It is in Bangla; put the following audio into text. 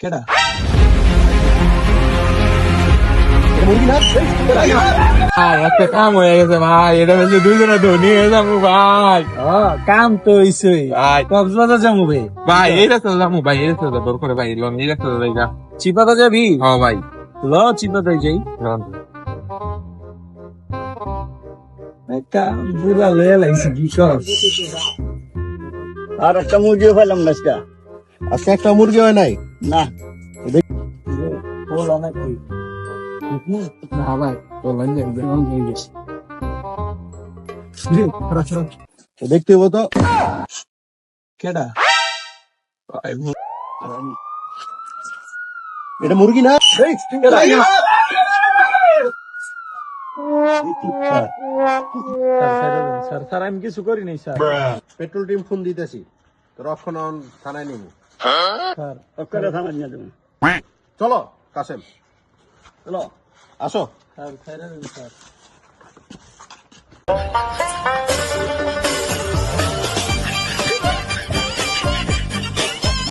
কেডা? একটা কাম হয়ে গেছে ভাই এটা বেশি দুজনে ধনী হয়ে যাব ভাই। ও কাম তো হইছই কক্সবাজার যাব ভাই ভাই এই রাস্তা যাব ভাই এই রাস্তা দর করে ভাই এই রাস্তা যাই যা। চিপাতা যাবি? ও ভাই। ল চিপাতাই যাই। কাম পুরা লয়ে লাগছে কি আর একটা মুরগিও পেলাম না আজকে একটা মুরগি হয় নাই? না বল অনেক না ভাই লোন হয়ে গেছে। দেখতে হব তো। কেডা? এটা মুরগি না? স্যার। স্যার আমি কিছু করি নাই স্যার। পেট্রোল টিম ফোন দিতেছি। তো রক্ষণ থানায় নিব। চলো কাসেম চলো আসো স্যার